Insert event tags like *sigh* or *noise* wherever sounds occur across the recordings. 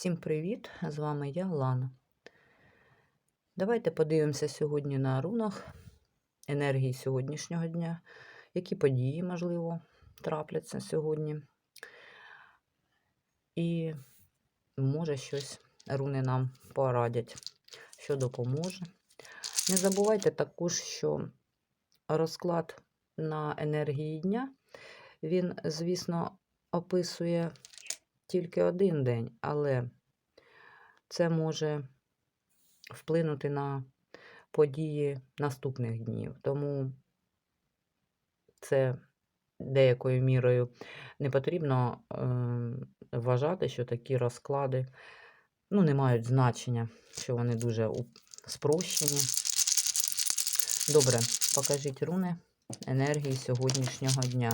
Всім привіт! З вами я, Лана. Давайте подивимося сьогодні на рунах енергії сьогоднішнього дня, які події, можливо, трапляться сьогодні. І, може, щось руни нам порадять, що допоможе. Не забувайте також, що розклад на енергії дня, він, звісно, описує тільки один день, але це може вплинути на події наступних днів. Тому це деякою мірою не потрібно е, вважати, що такі розклади ну, не мають значення, що вони дуже спрощені. Добре, покажіть руни енергії сьогоднішнього дня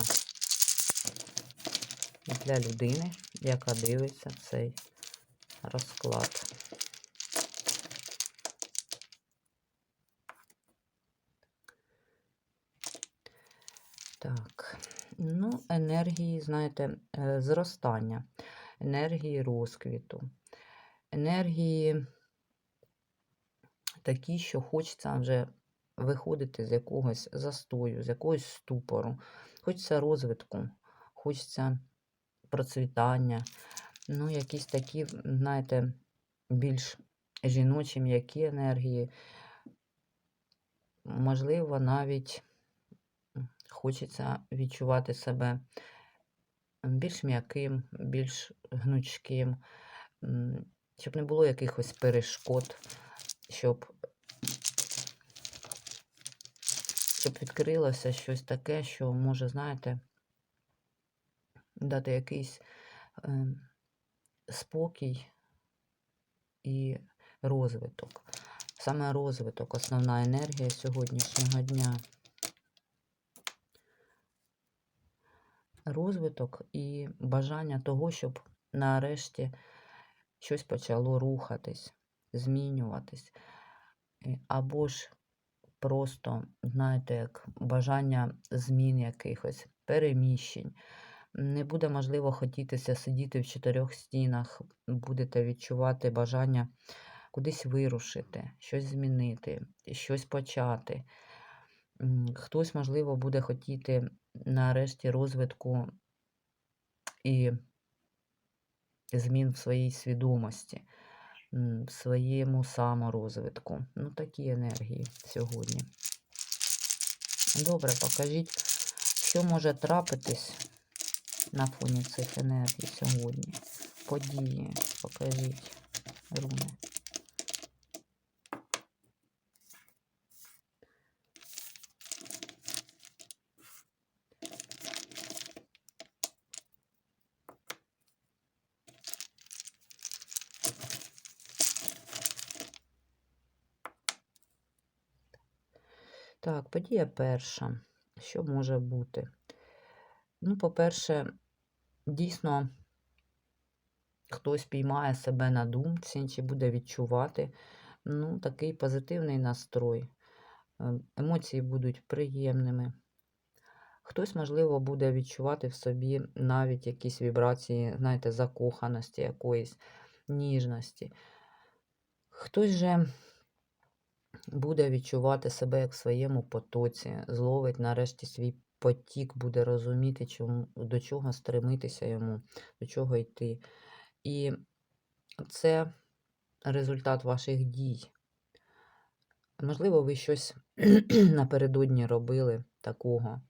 для людини, яка дивиться цей розклад. Так, ну, енергії, знаєте, е, зростання, енергії розквіту, енергії такі, що хочеться вже виходити з якогось застою, з якогось ступору, хочеться розвитку, хочеться процвітання, ну, якісь такі, знаєте, більш жіночі м'які енергії. Можливо, навіть хочеться відчувати себе більш м'яким, більш гнучким, щоб не було якихось перешкод, щоб, щоб відкрилося щось таке, що може, знаєте, дати якийсь е, спокій і розвиток. Саме розвиток, основна енергія сьогоднішнього дня. Розвиток і бажання того, щоб нарешті щось почало рухатись, змінюватись. Або ж просто, знаєте, як бажання змін якихось, переміщень. Не буде можливо хотітися сидіти в чотирьох стінах, будете відчувати бажання кудись вирушити, щось змінити, щось почати. Хтось, можливо, буде хотіти нарешті розвитку і змін в своїй свідомості, в своєму саморозвитку. Ну, такі енергії сьогодні. Добре, покажіть, що може трапитись на фоні цих енергій сьогодні. Події, покажіть, руни. Так, подія перша. Що може бути? Ну, по-перше, дійсно, хтось піймає себе на думці, чи буде відчувати ну, такий позитивний настрой. Е, Емоції будуть приємними. Хтось, можливо, буде відчувати в собі навіть якісь вібрації, знаєте, закоханості, якоїсь ніжності. Хтось же буде відчувати себе як в своєму потоці, зловить нарешті свій потік, буде розуміти, чому, до чого стремитися йому, до чого йти. І це результат ваших дій. Можливо, ви щось *clears throat* напередодні робили такого.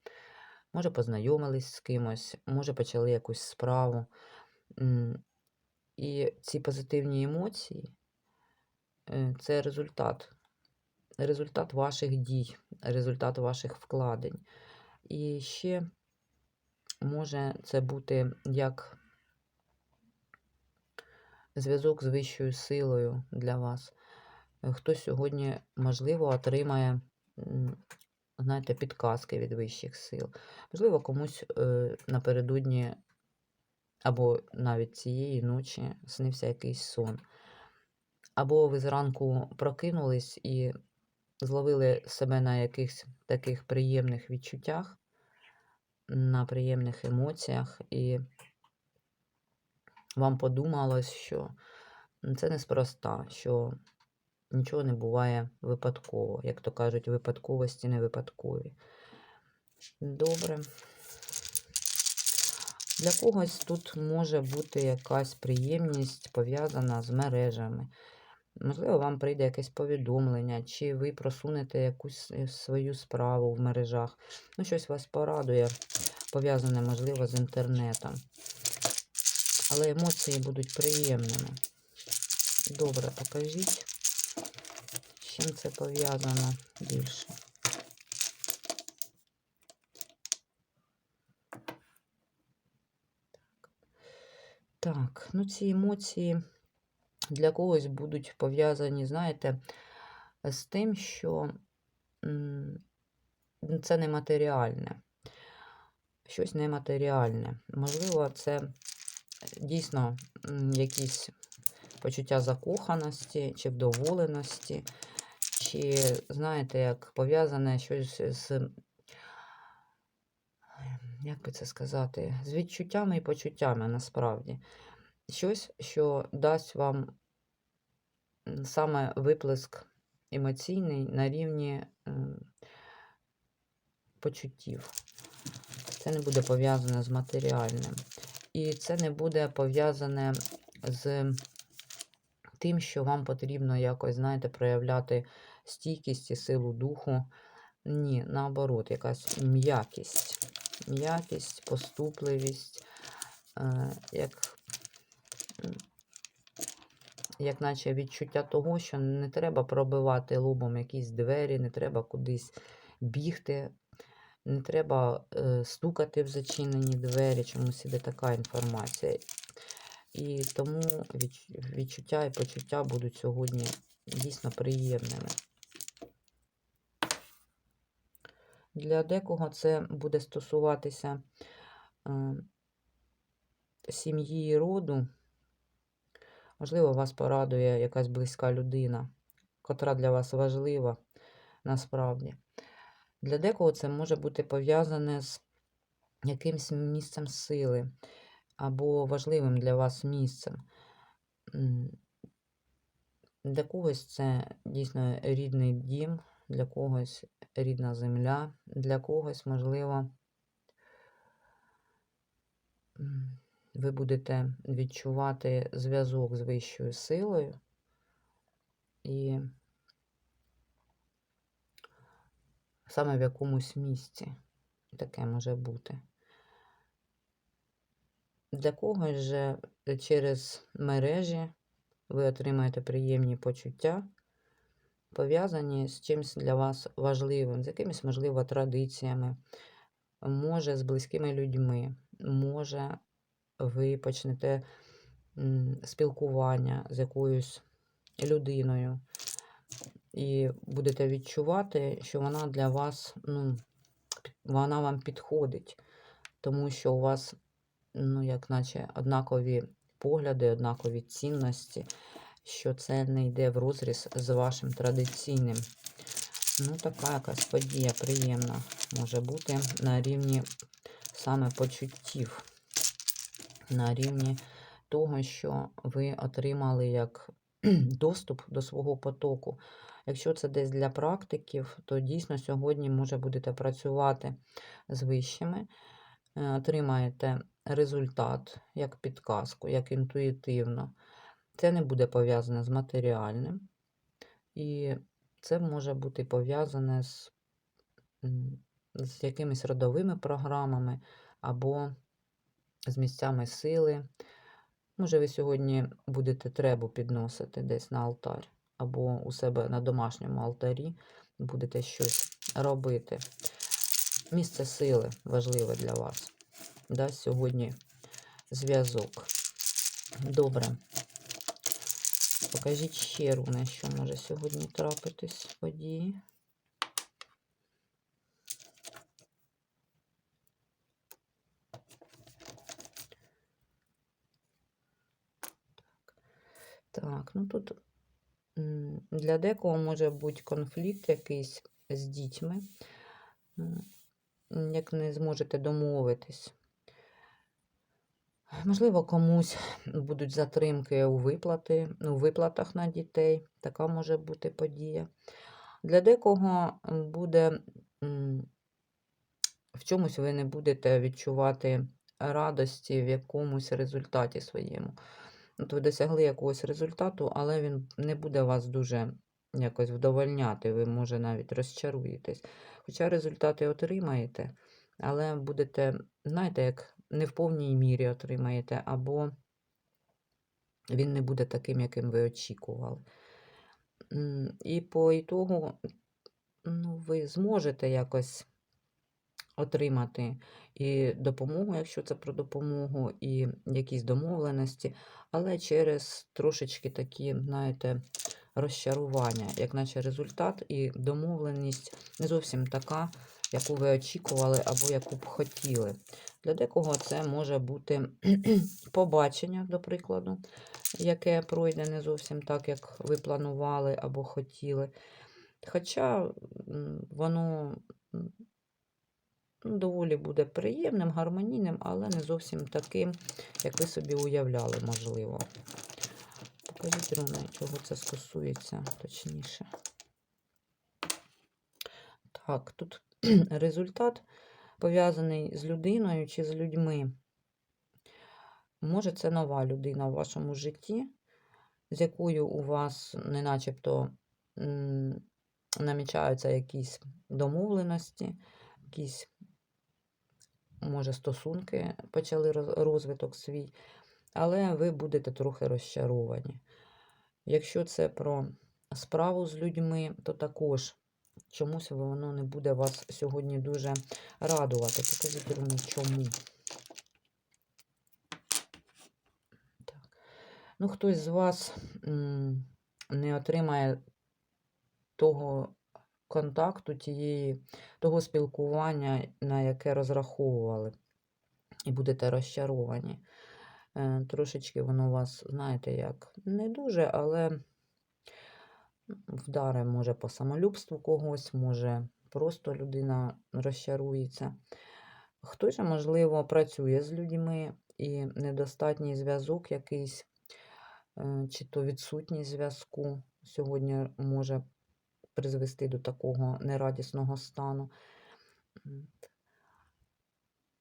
Може, познайомились з кимось, може, почали якусь справу. І ці позитивні емоції е, це результат. Результат ваших дій, результат ваших вкладень. І ще може це бути як зв'язок з вищою силою для вас. Хтось сьогодні, можливо, отримає, знаєте, підказки від вищих сил. Можливо, комусь е, напередодні або навіть цієї ночі снився якийсь сон. Або ви зранку прокинулись і зловили себе на якихось таких приємних відчуттях, на приємних емоціях, і вам подумалось, що Це неспроста, що нічого не буває випадково. Як то кажуть, випадковості не випадкові. Добре. Для когось тут може бути якась приємність пов'язана з мережами. Можливо, вам прийде якесь повідомлення, чи ви просунете якусь е, свою справу в мережах. Ну, щось вас порадує, пов'язане, можливо, з інтернетом. Але емоції будуть приємними. Добре, покажіть, з чим це пов'язано більше. Так, ну ці емоції для когось будуть пов'язані, знаєте, з тим, що це нематеріальне. Щось нематеріальне. Можливо, це дійсно якісь почуття закоханості чи вдоволеності, чи, знаєте, як пов'язане щось з, як би це сказати, з відчуттями і почуттями насправді. Щось, що дасть вам саме виплеск емоційний на рівні почуттів. Це не буде пов'язане з матеріальним. І це не буде пов'язане з тим, що вам потрібно якось, знаєте, проявляти стійкість і силу духу. Ні, наоборот, якась м'якість. М'якість, поступливість, е, як, як наче відчуття того, що не треба пробивати лобом якісь двері, не треба кудись бігти, не треба е, стукати в зачинені двері, чомусь іде така інформація. І тому відчуття і почуття будуть сьогодні дійсно приємними. Для декого це буде стосуватися е, сім'ї і роду. Можливо, вас порадує якась близька людина, котра для вас важлива насправді. Для декого це може бути пов'язане з якимось місцем сили або важливим для вас місцем. Для когось це дійсно рідний дім, для когось рідна земля, для когось, можливо, ви будете відчувати зв'язок з вищою силою і саме в якомусь місці таке може бути. Для когось же через мережі ви отримаєте приємні почуття, пов'язані з чимось для вас важливим, з якимись, можливо, традиціями, може, з близькими людьми, може, ви почнете спілкування з якоюсь людиною. І будете відчувати, що вона для вас, ну, вона вам підходить, тому що у вас, ну, як наче однакові погляди, однакові цінності, що це не йде в розріз з вашим традиційним. Ну, така якась подія приємна може бути на рівні саме почуттів, на рівні того, що ви отримали як *clears throat* доступ до свого потоку. Якщо це десь для практиків, то дійсно сьогодні може будете працювати з вищими, е, отримаєте результат як підказку, як інтуїтивно. Це не буде пов'язане з матеріальним. І це може бути пов'язане з, з якимись родовими програмами або з місцями сили. Може, ви сьогодні будете требу підносити десь на алтарь, або у себе на домашньому алтарі будете щось робити. Місце сили важливе для вас. Дасть сьогодні зв'язок. Добре. Покажіть ще руни, що може сьогодні трапитись події. Так, ну тут для декого може бути конфлікт якийсь з дітьми, як не зможете домовитись. Можливо, комусь будуть затримки у виплати, у виплатах на дітей. Така може бути подія. Для декого буде в чомусь ви не будете відчувати радості в якомусь результаті своєму. От ви досягли якогось результату, але він не буде вас дуже якось вдовольняти, ви, може, навіть розчаруєтесь. Хоча результати отримаєте, але будете, знаєте, як не в повній мірі отримаєте, або він не буде таким, яким ви очікували. І по ітогу ну, ви зможете якось отримати і допомогу, якщо це про допомогу, і якісь домовленості, але через трошечки такі, знаєте, розчарування, як наче результат і домовленість не зовсім така, яку ви очікували або яку б хотіли. Для декого це може бути *clears throat* побачення, до прикладу, яке пройде не зовсім так, як ви планували або хотіли. Хоча воно доволі буде приємним, гармонійним, але не зовсім таким, як ви собі уявляли, можливо. Покажіть, Руна, чого це стосується точніше. Так, тут *clears throat* результат пов'язаний з людиною чи з людьми. Може, це нова людина в вашому житті, з якою у вас не начебто намічаються якісь домовленості, якісь, може, стосунки почали розвиток свій, але ви будете трохи розчаровані. Якщо це про справу з людьми, то також чомусь воно не буде вас сьогодні дуже радувати. Покажіть Руни, чому. Так. Ну, хтось з вас не отримає того контакту, тієї, того спілкування, на яке розраховували, і будете розчаровані. Е, Трошечки воно вас, знаєте, як не дуже, але вдаре може по самолюбству когось, може просто людина розчарується. Хтось, же, можливо, працює з людьми і недостатній зв'язок якийсь, е, чи то відсутність зв'язку сьогодні може призвести до такого нерадісного стану.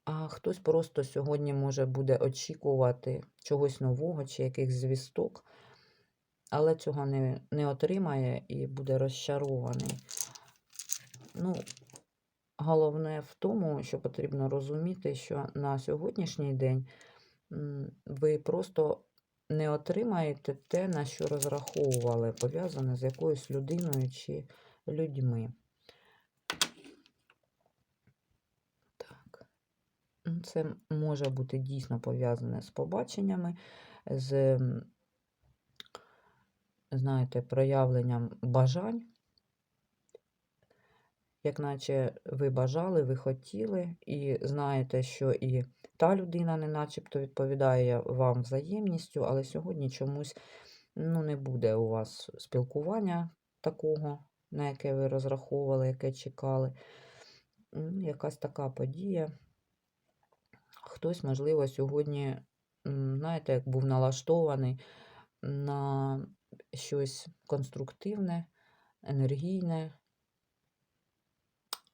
А хтось просто сьогодні може буде очікувати чогось нового чи якихось звісток, але цього не, не отримає і буде розчарований. Ну, головне в тому, що потрібно розуміти, що на сьогоднішній день ви просто не отримаєте те, на що розраховували, пов'язане з якоюсь людиною чи людьми. Так. Ну, Це може бути дійсно пов'язане з побаченнями, з, знаєте, проявленням бажань, як наче ви бажали, ви хотіли, і знаєте, що і та людина не начебто відповідає вам взаємністю, але сьогодні чомусь ну, не буде у вас спілкування такого, на яке ви розраховували, яке чекали. Якась така подія. Хтось, можливо, сьогодні, знаєте, як був налаштований на щось конструктивне, енергійне,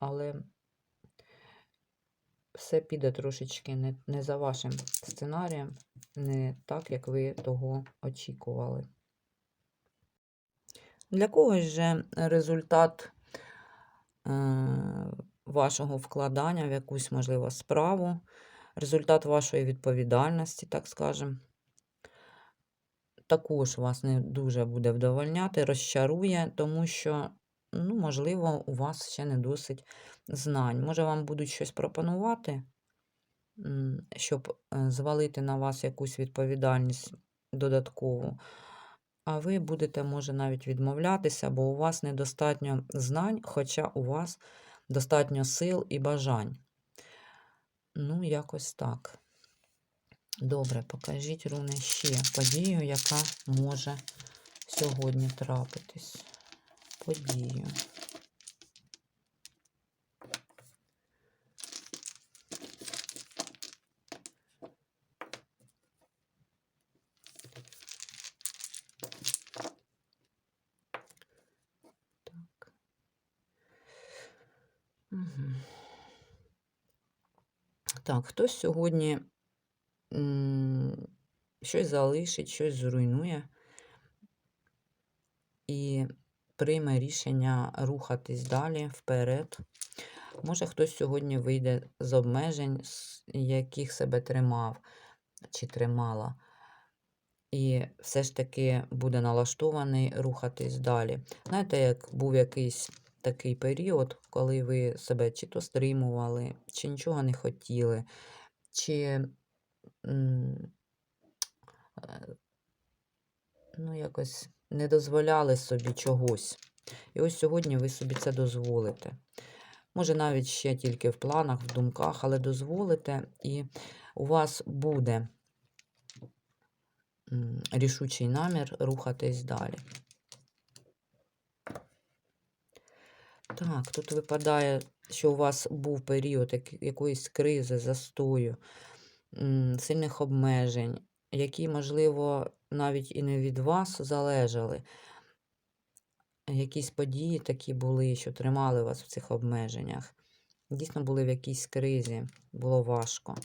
але все піде трошечки не, не за вашим сценарієм, не так, як ви того очікували. Для когось же результат е, вашого вкладання в якусь, можливо, справу, результат вашої відповідальності, так скажемо, також вас не дуже буде вдовольняти, розчарує, тому що, ну, можливо, у вас ще не досить знань. Може, вам будуть щось пропонувати, щоб е, звалити на вас якусь відповідальність додаткову. А ви будете, може, навіть відмовлятися, бо у вас недостатньо знань, хоча у вас достатньо сил і бажань. Ну, якось так. Добре, покажіть, руни, ще подію, яка може сьогодні трапитись подію. Так. Угу. Хтось сьогодні щось залишить, щось зруйнує. Прийме рішення рухатись далі вперед. Може, хтось сьогодні вийде з обмежень, яких себе тримав чи тримала, і все ж таки буде налаштований рухатись далі. Знаєте, як був якийсь такий період, коли ви себе чи то стримували, чи нічого не хотіли, чи е, ну, якось не дозволяли собі чогось. І ось сьогодні ви собі це дозволите. Може, навіть ще тільки в планах, в думках, але дозволите, і у вас буде рішучий намір рухатись далі. Так, тут випадає, що у вас був період якоїсь кризи, застою, сильних обмежень, які, можливо, навіть і не від вас залежали. Якісь події такі були, що тримали вас в цих обмеженнях. Дійсно були в якійсь кризі, було важко.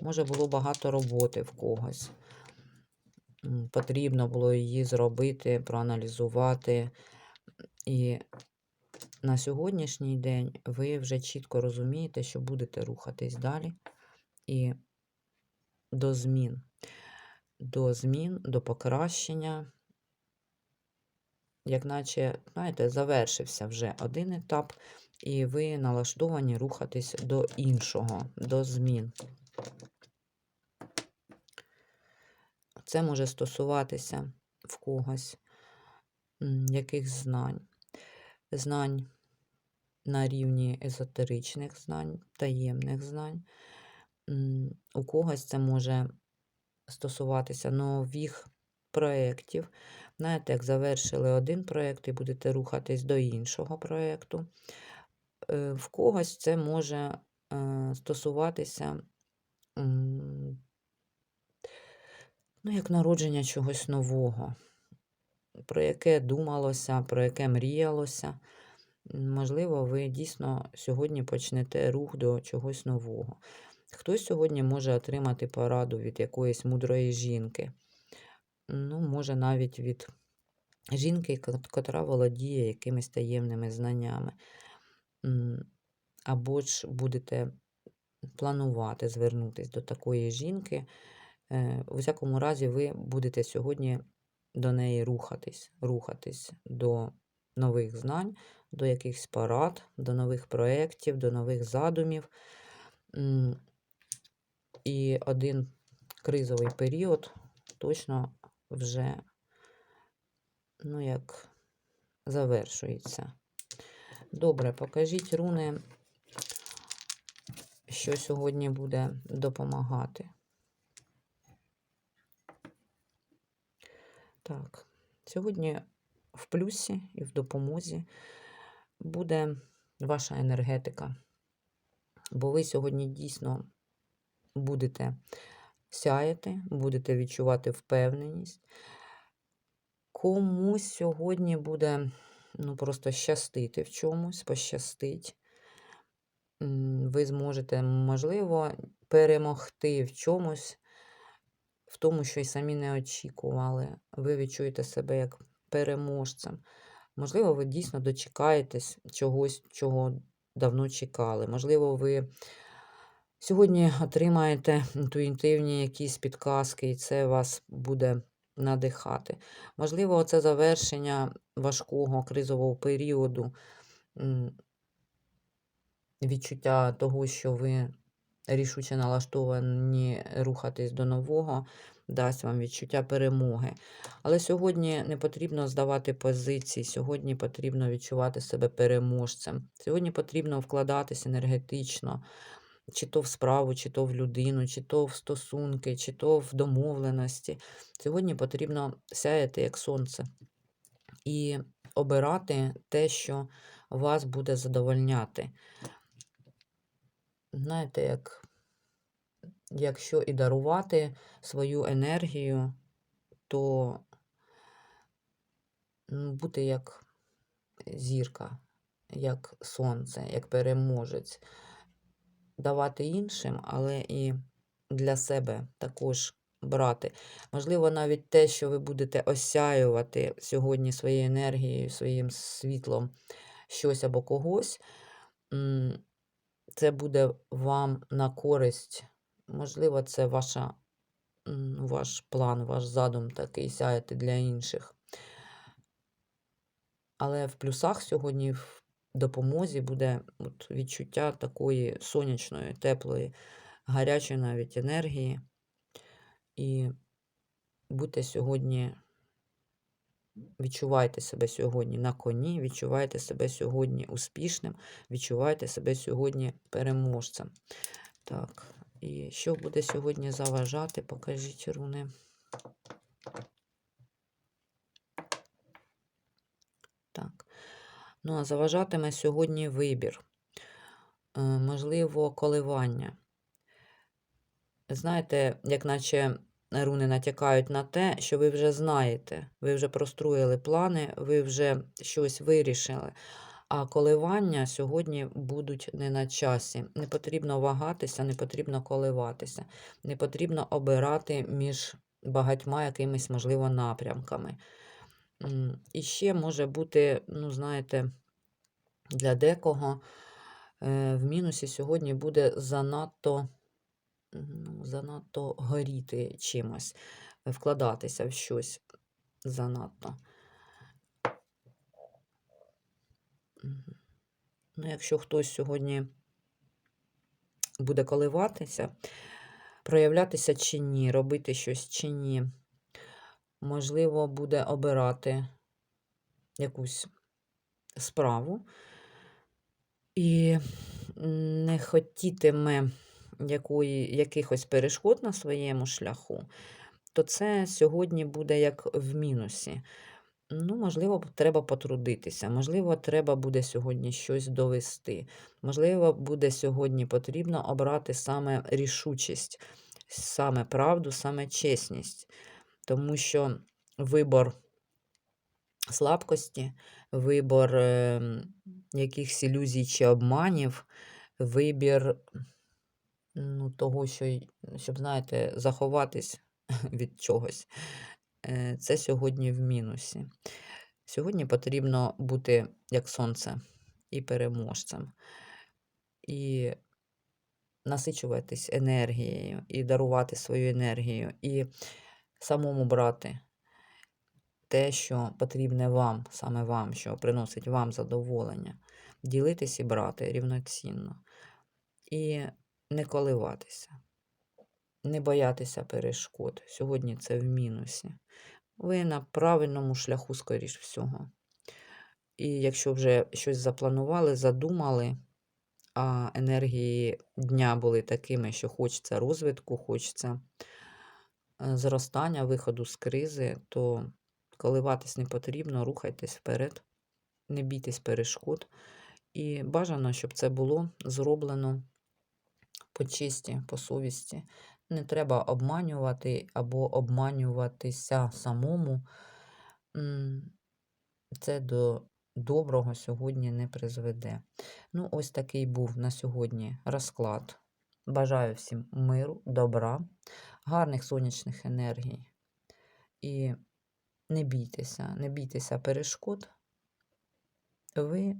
Може, було багато роботи в когось. Потрібно було її зробити, проаналізувати. І на сьогоднішній день ви вже чітко розумієте, що будете рухатись далі і до змін. До змін, до покращення. Як наче, знаєте, завершився вже один етап, і ви налаштовані рухатись до іншого, до змін. Це може стосуватися в когось якихось знань. Знань на рівні езотеричних знань, таємних знань. У когось це може стосуватися нових проєктів. Знаєте, як завершили один проєкт і будете рухатись до іншого проєкту. Е, В когось це може е, стосуватися ну, як народження чогось нового, про яке думалося, про яке мріялося. Можливо, ви дійсно сьогодні почнете рух до чогось нового. Хтось сьогодні може отримати пораду від якоїсь мудрої жінки. Ну, може, навіть від жінки, котра володіє якимись таємними знаннями. Або ж будете планувати звернутися до такої жінки. Е, У всякому разі, ви будете сьогодні до неї рухатись, рухатись до нових знань, до якихось порад, до нових проєктів, до нових задумів. І один кризовий період точно вже, ну, як завершується. Добре, покажіть руни, що сьогодні буде допомагати. Так, сьогодні в плюсі і в допомозі буде ваша енергетика, бо ви сьогодні дійсно будете сяяти, будете відчувати впевненість. Комусь сьогодні буде ну, просто щастити в чомусь, пощастить. Ви зможете, можливо, перемогти в чомусь, в тому, що й самі не очікували. Ви відчуєте себе як переможцем. Можливо, ви дійсно дочекаєтесь чогось, чого давно чекали. Можливо, ви сьогодні отримаєте інтуїтивні якісь підказки, і це вас буде надихати. Можливо, це завершення важкого кризового періоду, відчуття того, що ви рішуче налаштовані рухатись до нового, дасть вам відчуття перемоги. Але сьогодні не потрібно здавати позиції, сьогодні потрібно відчувати себе переможцем. Сьогодні потрібно вкладатись енергетично, чи то в справу, чи то в людину, чи то в стосунки, чи то в домовленості. Сьогодні потрібно сяяти як сонце і обирати те, що вас буде задовольняти. Знаєте, як якщо і дарувати свою енергію, то бути як зірка, як сонце, як переможець. Давати іншим, але і для себе також брати. Можливо, навіть те, що ви будете осяювати сьогодні своєю енергією, своїм світлом щось або когось, це буде вам на користь. Можливо, це ваша, ваш план, ваш задум такий сяяти для інших. Але в плюсах сьогодні допомозі буде от відчуття такої сонячної, теплої, гарячої навіть енергії. І будьте сьогодні, відчувайте себе сьогодні на коні, відчувайте себе сьогодні успішним, відчувайте себе сьогодні переможцем. Так, і що буде сьогодні заважати? Покажіть руни. Так. Ну, а заважатиме сьогодні вибір, е, можливо, коливання. Знаєте, як наче руни натякають на те, що ви вже знаєте, ви вже простроїли плани, ви вже щось вирішили. А коливання сьогодні будуть не на часі. Не потрібно вагатися, не потрібно коливатися, не потрібно обирати між багатьма якимись, можливо, напрямками. І ще може бути, ну, знаєте, для декого е, в мінусі сьогодні буде занадто, ну, занадто горіти чимось, е, вкладатися в щось занадто. Ну, якщо хтось сьогодні буде коливатися, проявлятися чи ні, робити щось чи ні, можливо, буде обирати якусь справу і не хотітиме якої, якихось перешкод на своєму шляху, то це сьогодні буде як в мінусі. Ну, можливо, треба потрудитися, можливо, треба буде сьогодні щось довести. Можливо, буде сьогодні потрібно обрати саме рішучість, саме правду, саме чесність. Тому що вибор слабкості, вибор е, якихось ілюзій чи обманів, вибір ну, того, що, щоб, знаєте, заховатись *laughs* від чогось. Е, Це сьогодні в мінусі. Сьогодні потрібно бути як сонце і переможцем, і насичуватись енергією, і дарувати свою енергію, і самому брати те, що потрібне вам, саме вам, що приносить вам задоволення, ділитись і брати рівноцінно. І не коливатися, не боятися перешкод. Сьогодні це в мінусі. Ви на правильному шляху, скоріш всього. І якщо вже щось запланували, задумали, а енергії дня були такими, що хочеться розвитку, хочеться зростання, виходу з кризи, то коливатись не потрібно, рухайтесь вперед, не бійтесь перешкод. І бажано, щоб це було зроблено по честі, по совісті. Не треба обманювати або обманюватися самому. Це до доброго сьогодні не призведе. Ну, ось такий був на сьогодні розклад. Бажаю всім миру, добра, гарних сонячних енергій. І не бійтеся, не бійтеся перешкод. Ви,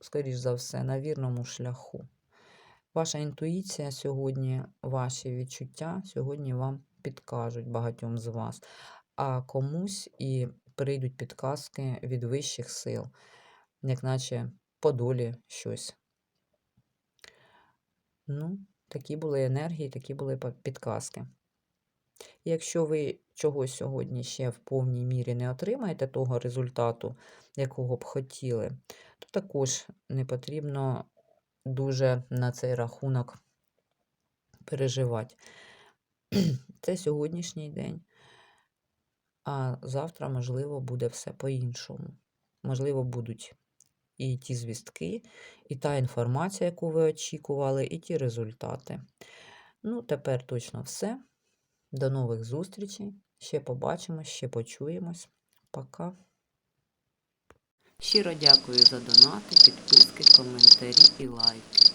скоріш за все, на вірному шляху. Ваша інтуїція сьогодні, ваші відчуття сьогодні вам підкажуть багатьом з вас, а комусь і прийдуть підказки від вищих сил, як наче по долі щось. Ну, такі були енергії, такі були підказки. Якщо ви чогось сьогодні ще в повній мірі не отримаєте того результату, якого б хотіли, то також не потрібно дуже на цей рахунок переживати. *clears throat* Це сьогоднішній день, а завтра, можливо, буде все по-іншому. Можливо, будуть і ті звістки, і та інформація, яку ви очікували, і ті результати. Ну, тепер точно все. До нових зустрічей. Ще побачимось, ще почуємось. Пока. Щиро дякую за донати, підписки, коментарі і лайки.